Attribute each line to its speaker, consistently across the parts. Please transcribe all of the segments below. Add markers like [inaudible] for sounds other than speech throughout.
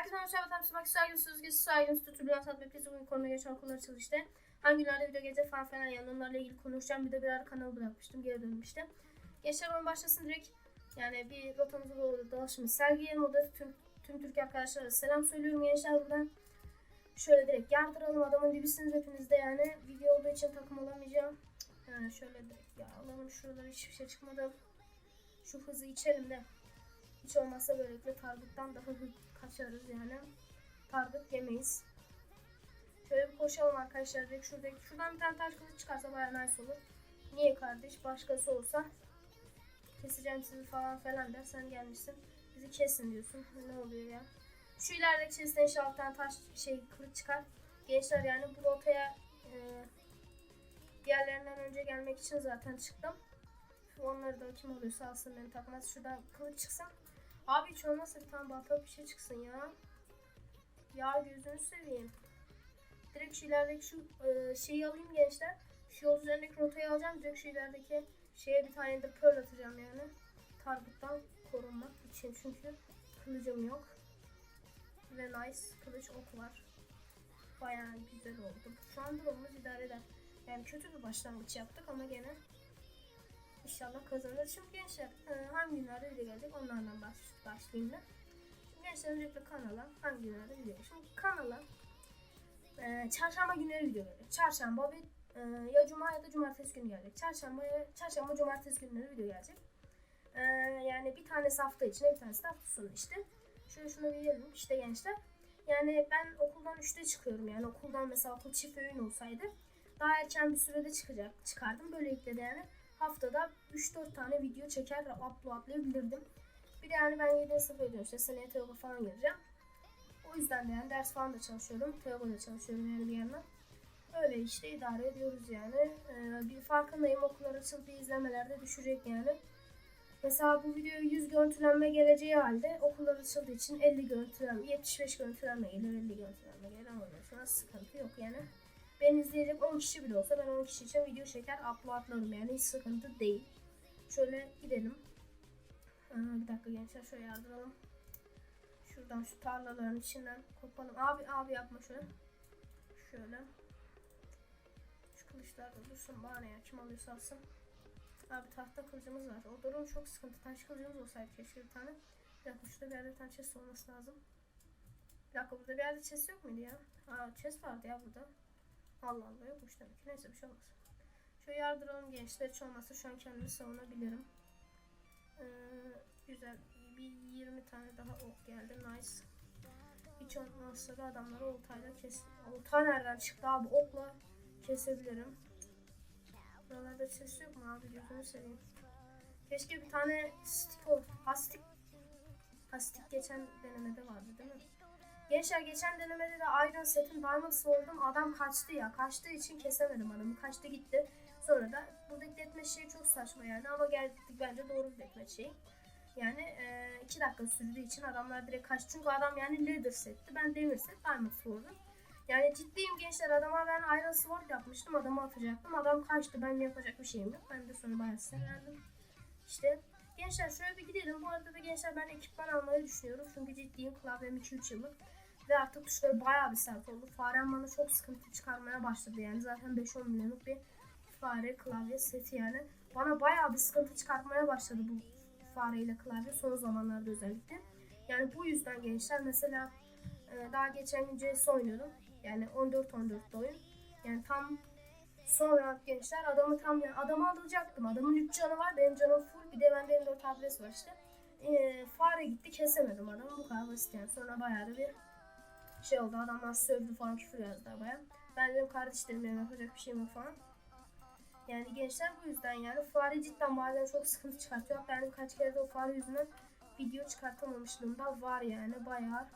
Speaker 1: Herkese merhaba arkadaşlar. Sımak saygısı, sözgesi saygısı, tutuluyor. Satma piyasa bugün konuda geçen okulları çalıştı. Hangi günlerde video gelecek falan filan yani onlarla ilgili konuşacağım. Bir de birer kanal bırakmıştım. Geri dönmüştüm. Gençler oyun başlasın direkt. Yani bir rotamızı doğru dolaşımı sergileyelim. O da tüm, tüm Türk arkadaşlara selam söylüyorum gençler buradan. Şöyle direkt yardıralım. Adamın dibisiniz hepiniz de yani. Video olduğu için takım olamayacağım. Yani şöyle direkt ya alalım şuralara hiçbir şey çıkmadı. Şu hızı içelim de. Hiç olmazsa böylelikle targettan daha [laughs] hızlı kaçarız yani. Target yemeyiz. Şöyle bir koşalım arkadaşlar. Direkt şuradaki, şuradan bir tane taş kılıç çıkarsa bayağı nice olur. Niye kardeş? Başkası olsa keseceğim sizi falan falan der. Sen gelmişsin. Bizi kesin diyorsun. Ne oluyor ya? Şu ilerideki işte alt tane taş şey kılıç çıkar. Gençler yani bu rotaya e, diğerlerinden önce gelmek için zaten çıktım. Onları da kim alıyorsa alsın beni takmaz. Şuradan kılıç çıksın. Abi hiç olmazsa bir tane bir şey çıksın ya. Ya gözünü seveyim. Direkt şu ilerideki şu e, şeyi alayım gençler. Şu yol üzerindeki rotayı alacağım. Direkt şu ilerideki şeye bir tane de pearl atacağım yani. Target'tan korunmak için çünkü kılıcım yok. Ve nice kılıç ok var. Bayağı güzel oldu. Şu an durumumuz idare eder. Yani kötü bir başlangıç yaptık ama gene İnşallah kazanırız. Şimdi gençler e, hangi günlerde video gelecek onlardan baş, başlayayım ben. Şimdi gençler öncelikle kanala hangi günlerde video gelecek. Şimdi kanala e, çarşamba günleri video gelecek. Çarşamba ve e, ya cuma ya da cumartesi günü gelecek. Çarşamba ya çarşamba cumartesi günleri video gelecek. E, yani bir tanesi hafta içinde bir tanesi de hafta sonu işte. Şöyle şunu bir işte gençler. Yani ben okuldan 3'te çıkıyorum yani okuldan mesela okul çift öğün olsaydı daha erken bir sürede çıkacak çıkardım. Böylelikle de yani haftada 3-4 tane video çeker uploadlayabilirdim. Bir de yani ben 7. sınıfa gidiyorum işte seneye TEOG'a falan gireceğim. O yüzden de yani ders falan da çalışıyorum. TEOG'a da çalışıyorum yani bir yandan. Öyle işte idare ediyoruz yani. Ee, bir farkındayım okullar açıldı izlemeler de düşecek yani. Mesela bu videoya 100 görüntülenme geleceği halde okullar açıldığı için 50 görüntülenme, 75 görüntülenme gelir, 50 görüntülenme gelir ama şu an sıkıntı yok yani. Ben izleyecek 10 kişi bile olsa ben 10 kişi için video çeker uploadlarım yani hiç sıkıntı değil. Şöyle gidelim. Aa, bir dakika gençler şöyle yardıralım. Şuradan şu tarlaların içinden kopalım. Abi abi yapma şöyle. Şöyle. Şu kılıçlar da dursun bana ya kim alıyorsa alsın. Abi tahta kılıcımız var. O durum çok sıkıntı. Taş kılıcımız olsaydı keşke bir tane. Bir dakika şurada bir yerde tane chest olması lazım. Bir dakika burada bir yerde chest yok muydu ya? Aa chest vardı ya burada. Allah Allah yokmuş demek ki. Neyse bir şey olmaz. Şöyle yardıralım gençler. Hiç olmazsa şu an kendimi savunabilirim. Ee, güzel. Bir 20 tane daha ok geldi. Nice. Hiç olmazsa da adamları oltayla kes... Olta nereden çıktı abi? Okla kesebilirim. Buralarda ses yok mu abi? Gözünü seveyim. Keşke bir tane stick ol. Hastik. Hastik geçen denemede vardı değil mi? Gençler geçen denemede de Iron Set'in Diamond Sword'um adam kaçtı ya. Kaçtığı için kesemedim adamı. Kaçtı gitti. Sonra da buradaki deathmatch şeyi çok saçma yani ama geldik bence doğru bir şey. Yani 2 e, dakika sürdüğü için adamlar direkt kaçtı. Çünkü adam yani Leather Set'ti. Ben Demir Set Diamond Sword'um. Yani ciddiyim gençler adama ben Iron Sword yapmıştım. Adamı atacaktım. Adam kaçtı. Ben yapacak bir şeyim yok. Ben de sonra bayağı sinirlendim. İşte gençler şöyle bir gidelim. Bu arada da gençler ben ekipman almayı düşünüyorum. Çünkü ciddiyim. Klavyem 2-3 yıllık. Ve artık tuşları bayağı bir sert oldu. Farem bana çok sıkıntı çıkarmaya başladı yani. Zaten 5-10 milyonluk bir fare klavye seti yani. Bana bayağı bir sıkıntı çıkartmaya başladı bu fareyle klavye son zamanlarda özellikle. Yani bu yüzden gençler mesela e, daha geçen gün CS oynuyordum. Yani 14-14'te oyun. Yani tam sonra gençler adamı tam yani adamı alacaktım. Adamın 3 canı var benim canım full bir de bende M4 adres var işte. E, fare gitti kesemedim adamı bu kadar basit yani. Sonra bayağı da bir şey oldu adamlar sövdü falan küfür yazdı baya. Ben dedim kardeşlerim benim yapacak bir şeyim yok falan. Yani gençler bu yüzden yani fare cidden bazen çok sıkıntı çıkartıyor. Ben kaç kere de o fare yüzünden video çıkartamamışlığım da var yani bayağı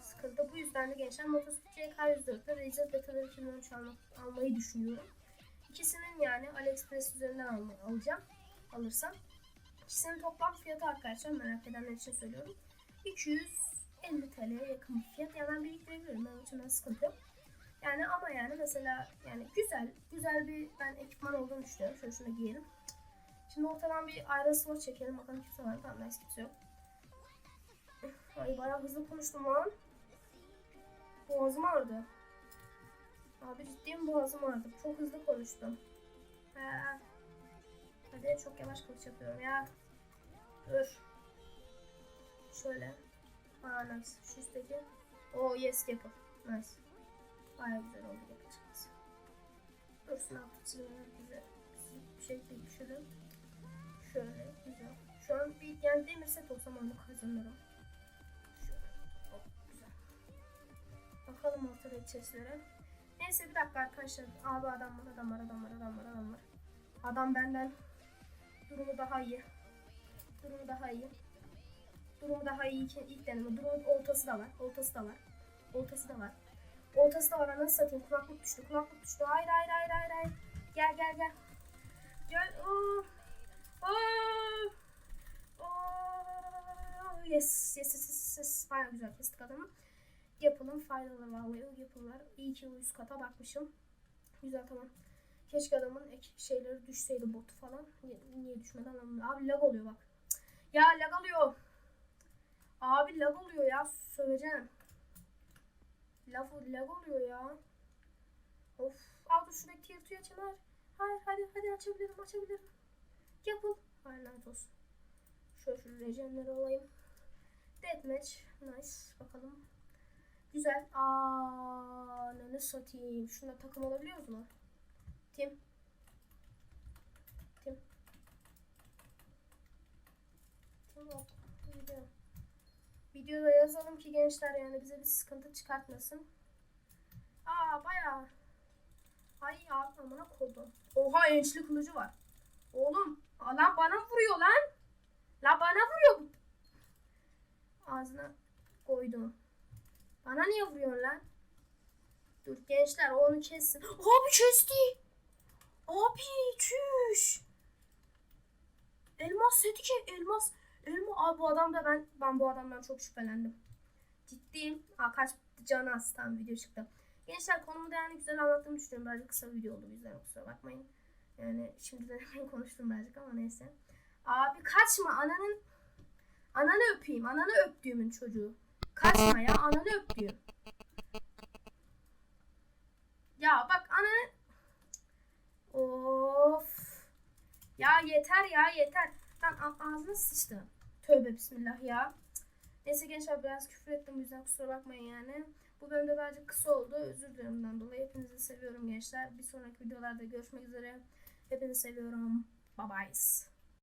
Speaker 1: sıkıntı. Bu yüzden de gençler Motosport CK104 ile Razer Betaları 2013 almak, almayı düşünüyorum. İkisinin yani AliExpress üzerinden alma, alacağım. Alırsam. İkisinin toplam fiyatı arkadaşlar merak edenler için söylüyorum. 200 50 TL'ye yakın bir fiyat. Yani ben biriktirebilirim. Benim için ben sıkıntı yok. Yani ama yani mesela yani güzel güzel bir ben ekipman olduğunu düşünüyorum. Şöyle şunu giyelim. Şimdi ortadan bir Iron Sword çekelim. Bakalım kimse var? Tamam nice kimse yok. Ay bayağı hızlı konuştum lan. Boğazım ağrıdı. Abi ciddiyim boğazım ağrıdı. Çok hızlı konuştum. Ha. Hadi çok yavaş yapıyorum ya. Dur. Şöyle. Aa nice. Şu üstteki. O yes yapı. Nice. Baya güzel oldu yapacağız. Dursun altı çizgiler güzel. Bir şey değil şöyle. Şöyle güzel. Şu an bir yani demir set olsam onu kazanırım. Şöyle. Hop güzel. Bakalım ortada chestlere. Neyse bir dakika arkadaşlar. Abi adam var adam var adam var adam var adam var. Adam benden durumu daha iyi. Durumu daha iyi. Durumu daha iyi ilk deneme. Durumun oltası da var. Oltası da var. Oltası da var. Oltası da var. Anasını satayım. Kulaklık düştü. Kulaklık düştü. Hayır hayır hayır hayır hayır. Gel gel gel. Gel. Oo. Oo. Oo. Yes. Yes yes yes yes. Baya güzel kestik adamı. Yapılım faydalı vallahi yapılar. İyi ki üst kata bakmışım. Güzel tamam. Keşke adamın ek şeyleri düşseydi botu falan. Niye, niye düşmedi anlamadım. Abi lag oluyor bak. Ya lag oluyor. Abi lag oluyor ya. Söveceğim. Lag, lag oluyor ya. Of. Al dur şuradaki tier 2'yi açın. Hayır. Hayır hadi hadi açabilirim açabilirim. Yapıl. Hayır lanet olsun. Şöyle şu rejenleri alayım. Deathmatch. Nice. Bakalım. Güzel. Aa, ne satayım. Şuna takım alabiliyoruz mu? Tim. Tim. Tim yok. Video. Videoda yazalım ki gençler yani bize bir sıkıntı çıkartmasın. Aa bayağı. Ay abi amına koydum. Oha ençli kılıcı var. Oğlum lan bana vuruyor lan. La bana vuruyor. Ağzına koydum. Bana niye vuruyorsun lan? Dur gençler onu kessin. Abi kesti. Abi çüş. Elmas seti ki elmas. Elma abi bu adam da ben ben bu adamdan çok şüphelendim. Ciddiyim. Aa, kaç canı tam video çıktı. Gençler konumu da yani güzel anlattığımı düşünüyorum. Birazcık kısa video oldu bizden kusura bakmayın. Yani şimdiden hemen [laughs] konuştum birazcık ama neyse. Abi kaçma ananın ananı öpeyim. Ananı öptüğümün çocuğu. Kaçma ya ananı öptüğüm. Ya bak ananı Of. Ya yeter ya yeter. Lan ağzına sıçtı. Tövbe bismillah ya. Neyse gençler biraz küfür ettim o yüzden kusura bakmayın yani. Bu bölümde birazcık kısa oldu. Özür dilerim bundan dolayı. Hepinizi seviyorum gençler. Bir sonraki videolarda görüşmek üzere. Hepinizi seviyorum. Bye bye.